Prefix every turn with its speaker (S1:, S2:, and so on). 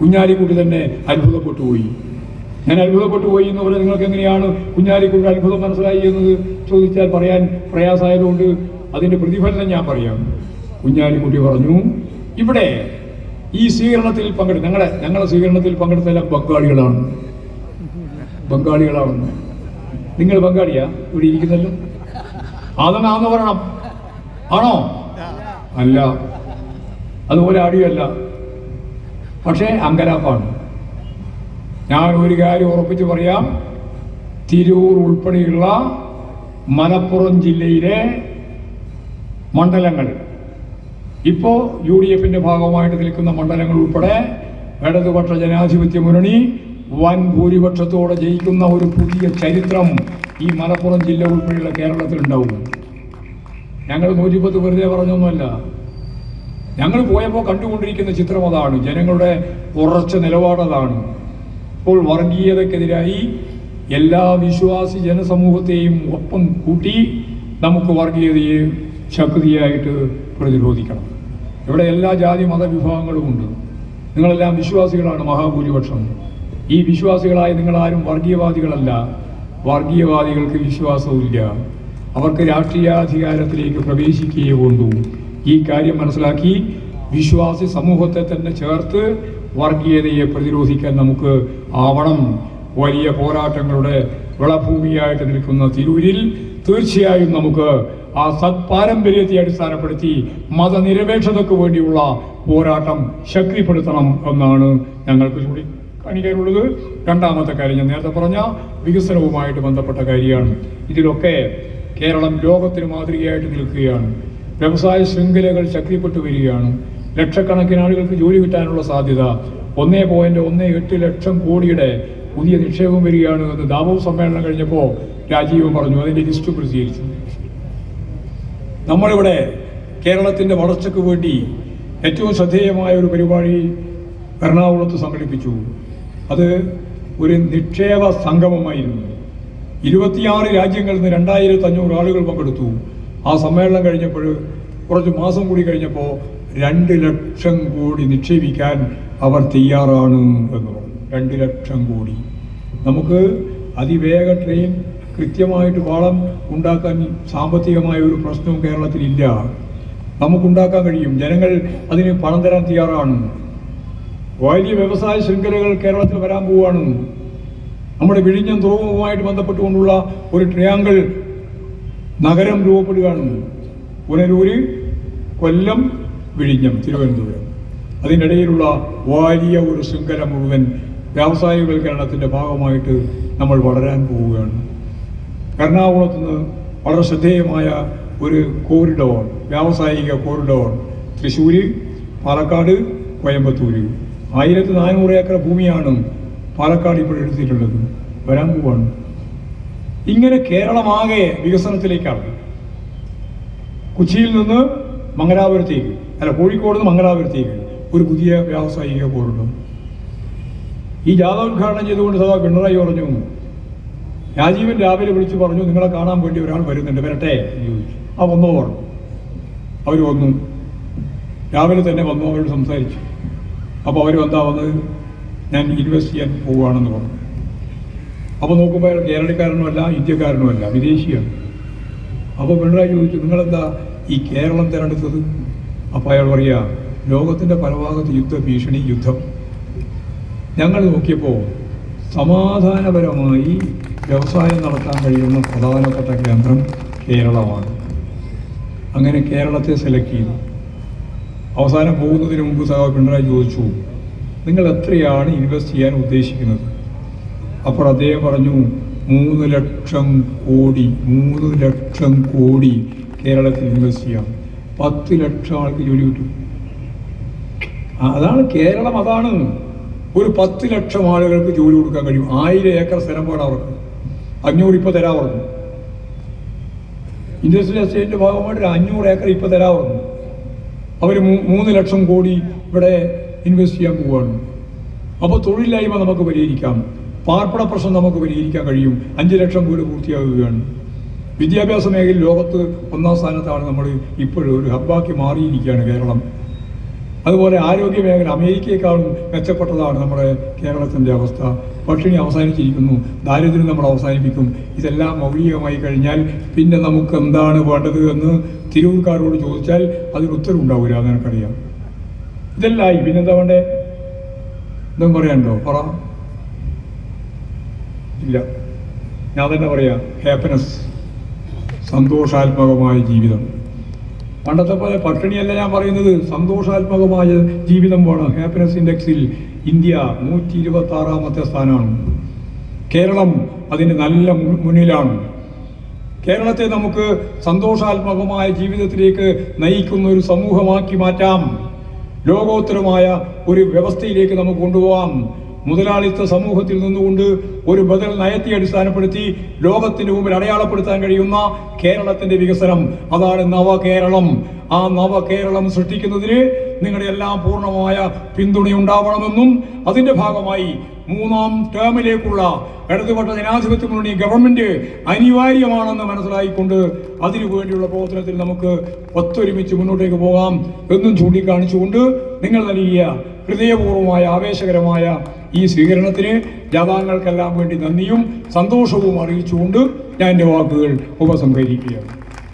S1: കുഞ്ഞാലിക്കുട്ടി തന്നെ അത്ഭുതപ്പെട്ടു പോയി. ഞാൻ അത്ഭുതപ്പെട്ടു പോയി എന്ന് പറഞ്ഞാൽ നിങ്ങൾക്ക് എങ്ങനെയാണ് കുഞ്ഞാലിക്കുട്ടി അത്ഭുതം മനസ്സിലായി എന്നത് ചോദിച്ചാൽ പറയാൻ പ്രയാസമായതുകൊണ്ട് അതിന്റെ പ്രതിഫലനം ഞാൻ പറയാം. കുഞ്ഞാലിക്കുട്ടി പറഞ്ഞു ഇവിടെ ഈ സ്വീകരണത്തിൽ പങ്കെടുത്ത ഞങ്ങളെ ഞങ്ങളുടെ സ്വീകരണത്തിൽ പങ്കെടുത്ത എല്ലാം ബംഗാളികളാണ്. ബംഗാളികളാണെന്ന്. നിങ്ങൾ ബംഗാളിയാ? ഇവിടെ ഇരിക്കുന്നല്ലോ. അതെന്നാന്ന് പറയണം. ആണോ? അല്ല. അതുപോലെ അടിയല്ല. പക്ഷേ അങ്കലാപ്പാണ്. ഞാൻ ഒരു കാര്യം ഉറപ്പിച്ച് പറയാം. തിരൂർ ഉൾപ്പെടെയുള്ള മലപ്പുറം ജില്ലയിലെ മണ്ഡലങ്ങൾ. ഇപ്പോൾ യു ഡി എഫിന്റെ ഭാഗമായിട്ട് നിൽക്കുന്ന മണ്ഡലങ്ങൾ ഉൾപ്പെടെ ഇടതുപക്ഷ ജനാധിപത്യ മുന്നണി വൻ ഭൂരിപക്ഷത്തോടെ ജയിക്കുന്ന ഒരു പുതിയ ചരിത്രം ഈ മലപ്പുറം ജില്ല ഉൾപ്പെടെയുള്ള കേരളത്തിൽ ഉണ്ടാവും ഞങ്ങൾ നൂറ്റിപ്പത്ത് വെറുതെ പറഞ്ഞൊന്നുമല്ല. ഞങ്ങൾ പോയപ്പോൾ കണ്ടുകൊണ്ടിരിക്കുന്ന ചിത്രം അതാണ്. ജനങ്ങളുടെ ഉറച്ച നിലപാടതാണ് ഇപ്പോൾ വർഗീയതക്കെതിരായി എല്ലാ വിശ്വാസി ജനസമൂഹത്തെയും ഒപ്പം കൂട്ടി നമുക്ക് വർഗീയതയെ ശക്തിയായിട്ട് പ്രതിരോധിക്കണം. ഇവിടെ എല്ലാ ജാതി മതവിഭാഗങ്ങളും ഉണ്ട്. നിങ്ങളെല്ലാം വിശ്വാസികളാണ് മഹാഭൂരിപക്ഷം. ഈ വിശ്വാസികളായ നിങ്ങളാരും വർഗീയവാദികളല്ല. വർഗീയവാദികൾക്ക് വിശ്വാസമില്ല അവർക്ക് രാഷ്ട്രീയാധികാരത്തിലേക്ക് പ്രവേശിക്കുകയേ കൊണ്ടു ഈ കാര്യം മനസ്സിലാക്കി വിശ്വാസി സമൂഹത്തെ തന്നെ ചേർത്ത് വർഗീയതയെ പ്രതിരോധിക്കാൻ നമുക്ക് ആവണം. വലിയ പോരാട്ടങ്ങളുടെ വിളഭൂമിയായിട്ട് നിൽക്കുന്ന തിരൂരിൽ തീർച്ചയായും നമുക്ക് ആ സത് പാരമ്പര്യത്തെ അടിസ്ഥാനപ്പെടുത്തി മതനിരപേക്ഷതയ്ക്ക് വേണ്ടിയുള്ള പോരാട്ടം ശക്തിപ്പെടുത്തണം എന്നാണ് ഞങ്ങൾക്ക് കൂടി കാണിക്കാനുള്ളത്. രണ്ടാമത്തെ കാര്യം ഞാൻ നേരത്തെ പറഞ്ഞ വികസനവുമായിട്ട് ബന്ധപ്പെട്ട കാര്യമാണ്. ഇതിലൊക്കെ കേരളം ലോകത്തിന് മാതൃകയായിട്ട് നിൽക്കുകയാണ്. വ്യവസായ ശൃംഖലകൾ ശക്തിപ്പെട്ടു വരികയാണ്. ലക്ഷക്കണക്കിന് ആളുകൾക്ക് ജോലി കിട്ടാനുള്ള സാധ്യത ഒന്നേ പോയിന്റ് ഒന്ന് എട്ട് ലക്ഷം കോടിയുടെ പുതിയ നിക്ഷേപം വരികയാണ് എന്ന് ദാവോസ് സമ്മേളനം കഴിഞ്ഞപ്പോൾ രാജീവ് പറഞ്ഞു. അതിന്റെ ലിസ്റ്റ് പ്രസിദ്ധീകരിച്ചു. നമ്മളിവിടെ കേരളത്തിന്റെ വളർച്ചയ്ക്ക് വേണ്ടി ഏറ്റവും ശ്രദ്ധേയമായ ഒരു പരിപാടി എറണാകുളത്ത് സംഘടിപ്പിച്ചു. അത് ഒരു നിക്ഷേപ സംഗമമായിരുന്നു. ഇരുപത്തിയാറ് രാജ്യങ്ങളിൽ നിന്ന് രണ്ടായിരത്തി അഞ്ഞൂറ് ആളുകൾ പങ്കെടുത്തു. ആ സമ്മേളനം കഴിഞ്ഞപ്പോൾ കുറച്ച് മാസം കൂടി കഴിഞ്ഞപ്പോൾ രണ്ട് ലക്ഷം കോടി നിക്ഷേപിക്കാൻ അവർ തയ്യാറാണ് എന്ന് പറഞ്ഞു. രണ്ട് ലക്ഷം കോടി. നമുക്ക് അതിവേഗ ട്രെയിൻ കൃത്യമായിട്ട് വളം ഉണ്ടാക്കാൻ സാമ്പത്തികമായ ഒരു പ്രശ്നവും കേരളത്തിലില്ല നമുക്കുണ്ടാക്കാൻ കഴിയും. ജനങ്ങൾ അതിന് പണം തരാൻ തയ്യാറാണ്. വലിയ വ്യവസായ ശൃംഖലകൾ കേരളത്തിൽ വരാൻ പോവുകയാണ് നമ്മുടെ വിഴിഞ്ഞം തുറമുഖവുമായിട്ട് ബന്ധപ്പെട്ടുകൊണ്ടുള്ള ഒരു ട്രയാങ്കിൾ നഗരം രൂപപ്പെടുകയാണ് പുനലൂര് കൊല്ലം വിഴിഞ്ഞം തിരുവനന്തപുരം. അതിനിടയിലുള്ള വലിയ ഒരു ശൃംഖല മുഴുവൻ വ്യാവസായികവൽക്കരണത്തിന്റെ ഭാഗമായിട്ട് നമ്മൾ വളരാൻ പോവുകയാണ്. എറണാകുളത്ത് നിന്ന് വളരെ ശ്രദ്ധേയമായ ഒരു കോറിഡോർ വ്യാവസായിക കോറിഡോർ തൃശ്ശൂര് പാലക്കാട് കോയമ്പത്തൂര്. ആയിരത്തി നാനൂറ് ഏക്കർ ഭൂമിയാണ് പാലക്കാട് ഇപ്പോൾ എടുത്തിട്ടുള്ളത്. വരാൻ പോവാണ്. ഇങ്ങനെ കേരളമാകെ വികസനത്തിലേക്കാണ്. കൊച്ചിയിൽ നിന്ന് മംഗലാപുരത്തേക്ക്. അല്ല കോഴിക്കോട് നിന്ന് മംഗലാപുരത്തേക്ക്. ഒരു പുതിയ വ്യാവസായിക കോറിഡോർ ഈ ജാഥ ഉദ്ഘാടനം ചെയ്തുകൊണ്ട് സദാ പിണറായി പറഞ്ഞു രാജീവൻ രാവിലെ വിളിച്ച് പറഞ്ഞു നിങ്ങളെ കാണാൻ വേണ്ടി ഒരാൾ വരുന്നുണ്ട് വരട്ടെ എന്ന് ചോദിച്ചു. ആ വന്നോ പറഞ്ഞു. അവർ വന്നു. രാവിലെ തന്നെ വന്നു അവരോട് സംസാരിച്ചു. അപ്പോൾ അവർ എന്താ വന്നത്? ഞാൻ ഇൻവെസ്റ്റ് ചെയ്യാൻ പോവുകയാണെന്ന് പറഞ്ഞു. അപ്പോൾ നോക്കുമ്പോൾ അയാൾ കേരളക്കാരനുമല്ല ഇന്ത്യക്കാരനുമല്ല വിദേശിയാണ്. അപ്പോൾ പിണറായി ചോദിച്ചു നിങ്ങളെന്താ ഈ കേരളം തിരഞ്ഞെടുത്തത്? അപ്പോൾ അയാൾ പറയുക ലോകത്തിന്റെ പല ഭാഗത്ത് യുദ്ധ ഭീഷണി യുദ്ധം. ഞങ്ങൾ നോക്കിയപ്പോൾ സമാധാനപരമായി വ്യവസായം നടത്താൻ കഴിയുന്ന പ്രധാനപ്പെട്ട കേന്ദ്രം കേരളമാണ്. അങ്ങനെ കേരളത്തെ സെലക്ട് ചെയ്തു. അവസാനം പോകുന്നതിന് മുമ്പ് സഹ പിണറായി ചോദിച്ചു നിങ്ങൾ എത്രയാണ് ഇൻവെസ്റ്റ് ചെയ്യാൻ ഉദ്ദേശിക്കുന്നത്? അപ്പോൾ അദ്ദേഹം പറഞ്ഞു മൂന്ന് ലക്ഷം കോടി മൂന്ന് ലക്ഷം കോടി കേരളത്തിൽ ഇൻവെസ്റ്റ് ചെയ്യാം. പത്ത് ലക്ഷം ആൾക്ക് ജോലി കിട്ടും അതാണ് കേരളം അതാണ്. ഒരു പത്ത് ലക്ഷം ആളുകൾക്ക് ജോലി കൊടുക്കാൻ കഴിയും. ആയിരം ഏക്കർ സ്ഥലം പോകണം അവർക്ക്. അഞ്ഞൂറ് ഇപ്പൊ തരാൻ പറഞ്ഞു ഇൻഡസ്ട്രിയൽ എസ്റ്റേറ്റിന്റെ ഭാഗമായിട്ട് ഒരു അഞ്ഞൂറ് ഏക്കർ ഇപ്പൊ തരാൻ പറഞ്ഞു അവർ മൂന്ന് ലക്ഷം കോടി ഇവിടെ ഇൻവെസ്റ്റ് ചെയ്യാൻ പോവുകയാണ് അപ്പോൾ തൊഴിലില്ലായ്മ നമുക്ക് പരിഹരിക്കാം. പാർപ്പിട പ്രശ്നം നമുക്ക് പരിഹരിക്കാൻ കഴിയും. അഞ്ച് ലക്ഷം വീട് പൂർത്തിയാകുകയാണ് വിദ്യാഭ്യാസ മേഖലയിൽ ലോകത്ത് ഒന്നാം സ്ഥാനത്താണ് നമ്മൾ ഇപ്പോഴും ഒരു ഹബ്ബാക്കി മാറിയിരിക്കുകയാണ് കേരളം. അതുപോലെ ആരോഗ്യ മേഖല അമേരിക്കയെക്കാളും മെച്ചപ്പെട്ടതാണ് നമ്മുടെ കേരളത്തിന്റെ അവസ്ഥ. പട്ടിണി അവസാനിച്ചിരിക്കുന്നു. ദാരിദ്ര്യം നമ്മൾ അവസാനിപ്പിക്കും. ഇതെല്ലാം മൗലികമായി കഴിഞ്ഞാൽ പിന്നെ നമുക്ക് എന്താണ് വേണ്ടത് എന്ന് തിരൂർക്കാരോട് ചോദിച്ചാൽ അതിന് ഉത്തരവുണ്ടാവില്ല എന്ന് എനിക്കറിയാം. ഇതെല്ലായി പിന്നെന്താ വേണ്ടേ? എന്തും പറയാനുണ്ടോ? പറ. ഇല്ല. ഞാൻ തന്നെ പറയാം ഹാപ്പിനെസ് സന്തോഷാത്മകമായ ജീവിതം. പണ്ടത്തെ പോലെ പട്ടിണിയല്ല ഞാൻ പറയുന്നത് സന്തോഷാത്മകമായ ജീവിതം വേണം. ഹാപ്പിനെസ് ഇൻഡെക്സിൽ ഇന്ത്യ നൂറ്റി ഇരുപത്തി ആറാമത്തെ സ്ഥാനമാണ്. കേരളം അതിന് നല്ല മുന്നിലാണ്. കേരളത്തെ നമുക്ക് സന്തോഷാത്മകമായ ജീവിതത്തിലേക്ക് നയിക്കുന്ന ഒരു സമൂഹമാക്കി മാറ്റാം. ലോകോത്തരമായ ഒരു വ്യവസ്ഥയിലേക്ക് നമുക്ക് കൊണ്ടുപോകാം മുതലാളിത്ത സമൂഹത്തിൽ നിന്നുകൊണ്ട് ഒരു ബദൽ നയത്തെ അടിസ്ഥാനപ്പെടുത്തി ലോകത്തിന് മുമ്പിൽ അടയാളപ്പെടുത്താൻ കഴിയുന്ന കേരളത്തിന്റെ വികസനം. അതാണ് നവകേരളം. ആ നവകേരളം സൃഷ്ടിക്കുന്നതിന് നിങ്ങളുടെ എല്ലാം പൂർണമായ പിന്തുണയുണ്ടാവണമെന്നും അതിന്റെ ഭാഗമായി മൂന്നാം ടേമിലേക്കുള്ള ഇടതുപക്ഷ ജനാധിപത്യ മുന്നണി ഗവൺമെന്റ് അനിവാര്യമാണെന്ന് മനസ്സിലായിക്കൊണ്ട് അതിനു വേണ്ടിയുള്ള പ്രവർത്തനത്തിൽ നമുക്ക് ഒത്തൊരുമിച്ച് മുന്നോട്ടേക്ക് പോകാം എന്നും ചൂണ്ടിക്കാണിച്ചുകൊണ്ട് നിങ്ങൾ നൽകിയ ഹൃദയപൂർവമായ ആവേശകരമായ ഈ സ്വീകരണത്തിന് ജാതാങ്ങൾക്കെല്ലാം വേണ്ടി നന്ദിയും സന്തോഷവും അറിയിച്ചുകൊണ്ട് ഞാൻ എന്റെ വാക്കുകൾ ഉപസംഹരിക്കുകയാണ്.